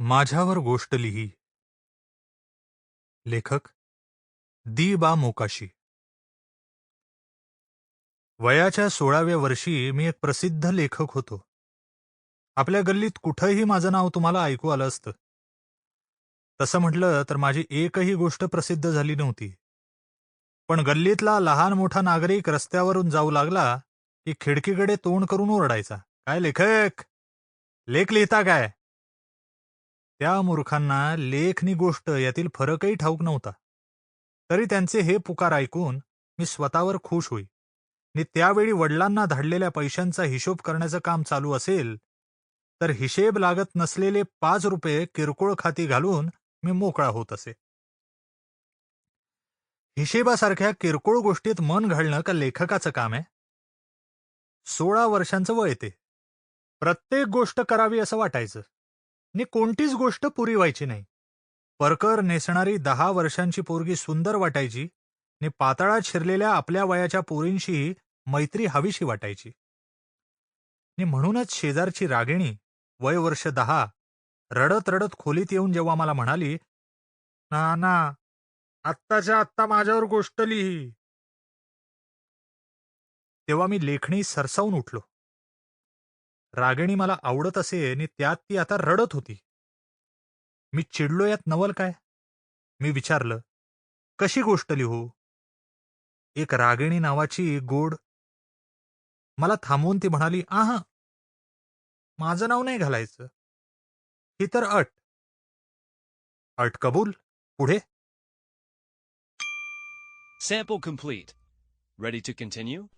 माझ्यावर गोष्ट लिही. लेखक दी बा मोकाशी. वयाच्या सोळाव्या वर्षी मी एक प्रसिद्ध लेखक होतो. आपल्या गल्लीत कुठंही माझं नाव तुम्हाला ऐकू आलं असतं. तसं म्हटलं तर माझी एकही गोष्ट प्रसिद्ध झाली नव्हती. पण गल्लीतला लहान मोठा नागरिक रस्त्यावरून जाऊ लागला की खिडकीकडे तोंड करून ओरडायचा. काय लेखक? लेख लिहिता काय? त्या मूर्खांना लेखनी गोष्ट यातील फरकही ठाऊक नव्हता. तरी त्यांचे हे पुकार ऐकून मी स्वतःवर खुश होई. आणि त्यावेळी वडिलांना धाडलेल्या पैशांचा हिशोब करण्याचं काम चालू असेल तर हिशेब लागत नसलेले पाच रुपये किरकोळ खाती घालून मी मोकळा होत असे. हिशेबासारख्या किरकोळ गोष्टीत मन घालणं का लेखकाचं काम आहे? सोळा वर्षांचं वय ते. प्रत्येक गोष्ट करावी असं वाटायचं. नी कोणतीच गोष्ट पुरी व्हायची नाही. परकर नेसणारी दहा वर्षांची पोरगी सुंदर वाटायची नि पातळात शिरलेल्या आपल्या वयाच्या पोरींशी मैत्री हवीशी वाटायची. नि म्हणूनच शेजारची रागिणी वय वर्ष दहा रडत रडत खोलीत येऊन जेव्हा मला म्हणाली ना ना आत्ताच्या आत्ता माझ्यावर गोष्ट लिही. तेव्हा मी लेखणी सरसावून उठलो. रागिणी मला आवडत असे आणि त्यात ती आता रडत होती. मी चिडलो यात नवल काय? मी विचारलं कशी गोष्ट लिहू? एक रागिणी नावाची गोड मला थांबवून ती म्हणाली आहा माझं नाव नाही घालायचं. ही तर अट. अट कबूल? पुढे? Sample complete. Ready to continue?